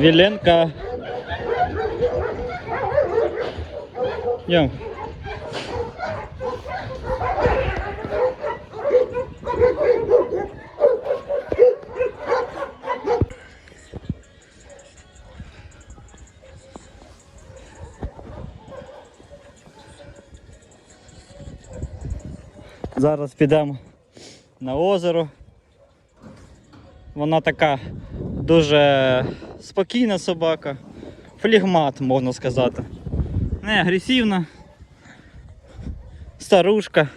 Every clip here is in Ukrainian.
Віленка. Йом. Зараз підемо на озеро. Вона така дуже спокійна собака, флігмат, можна сказати. Не агресивна, старушка.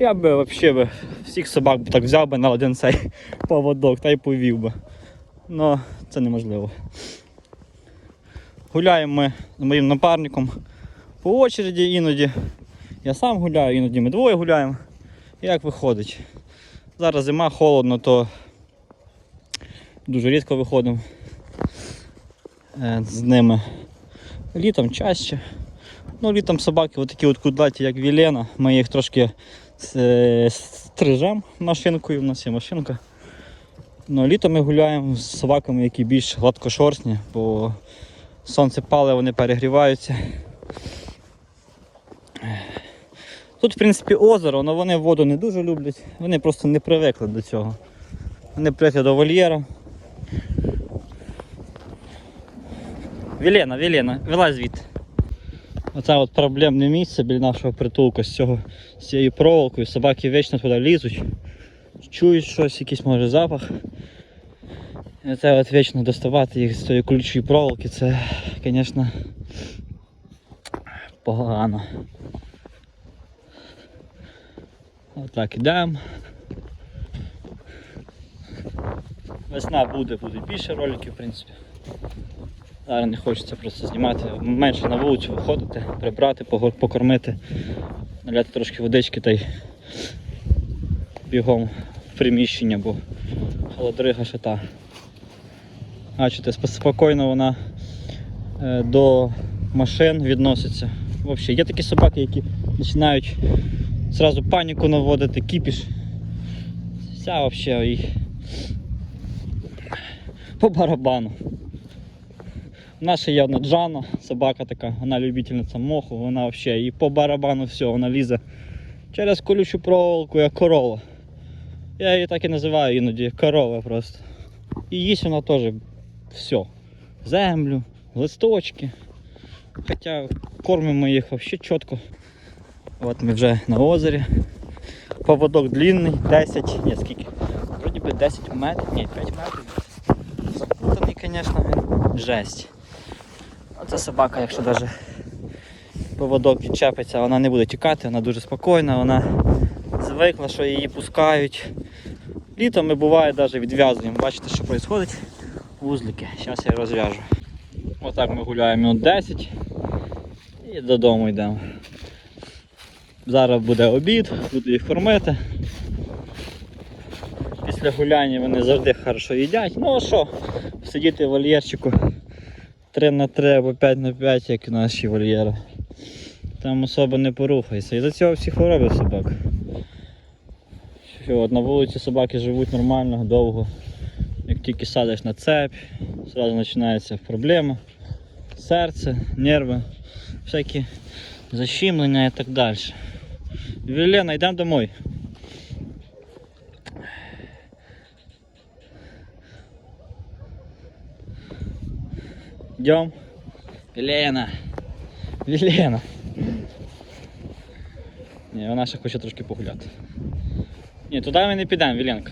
Я би взагалі би всіх собак так взяв би на один цей поводок та й повів би. Но це неможливо. Гуляємо ми з моїм напарником по очереді іноді. Я сам гуляю, іноді ми двоє гуляємо. Як виходить? Зараз зима, холодно, то дуже рідко виходимо е, з ними. Літом чаще. Ну, літом собаки отакі от кудлаті, як Вілена. Ми їх трошки е, стрижемо машинкою, у нас є машинка. Ну, літом ми гуляємо з собаками, які більш гладкошорстні, бо сонце пале, вони перегріваються. Тут, в принципі, озеро, але вони воду не дуже люблять. Вони просто не привикли до цього. Вони привикли до вольєра. Вілена, Вілена, вилазь звідти. Оце от проблемне місце біля нашого притулку з, цього, з цією проволокою. Собаки вічно туди лізуть, чують щось, якийсь може запах. І це от вічно доставати їх з цієї колючої проволоки, це, звісно, погано. Отак ідемо. Весна буде, будуть більше роликів, в принципі. Зараз не хочеться просто знімати, менше на вулицю виходити, прибрати, покормити, наляти трошки водички та й бігом в приміщення, бо холодрига ще та. Бачите, спокійно вона е, до машин відноситься. Взагалі, є такі собаки, які починають зразу паніку наводити, кіпіш. Вся взагалі і по барабану. У нас є одна Джана, собака така, вона любительниця моху, вона взагалі і по барабану все, вона лізе через колючу проволоку, як корова. Я її так і називаю іноді корова просто. І їсть вона теж все. Землю, листочки. Хоча кормимо їх взагалі чітко. От ми вже на озері. Поводок длинний, 10, ні, скільки? Вроді би 10 метрів, ні, 5 метрів. Запутаний, звісно, жесть. Оця собака, якщо навіть поводок відчепиться, вона не буде тікати, вона дуже спокійна, вона звикла, що її пускають. Літом ми буває навіть відв'язуємо. Бачите, що відбувається? Вузлики. Зараз я розв'яжу. Отак ми гуляємо 10 і додому йдемо. Зараз буде обід, буду їх кормити. Після гуляння вони завжди хорошо їдять. Ну а що, сидіти в вольєрчику 3 на 3 або 5 на 5, як наші вольєри. Там особо не порухається. І за цього всі хвороби собак. Що, от на вулиці собаки живуть нормально, довго. Як тільки садиш на цепь, одразу починаються проблеми. Серце, нерви, всякі защемлення і так далі. Вілена, йдемо домой. Йдем. Вілена. Вілена. Ні, вона ще хоче трошки погуляти. Ні, туди ми не підемо, Віленка.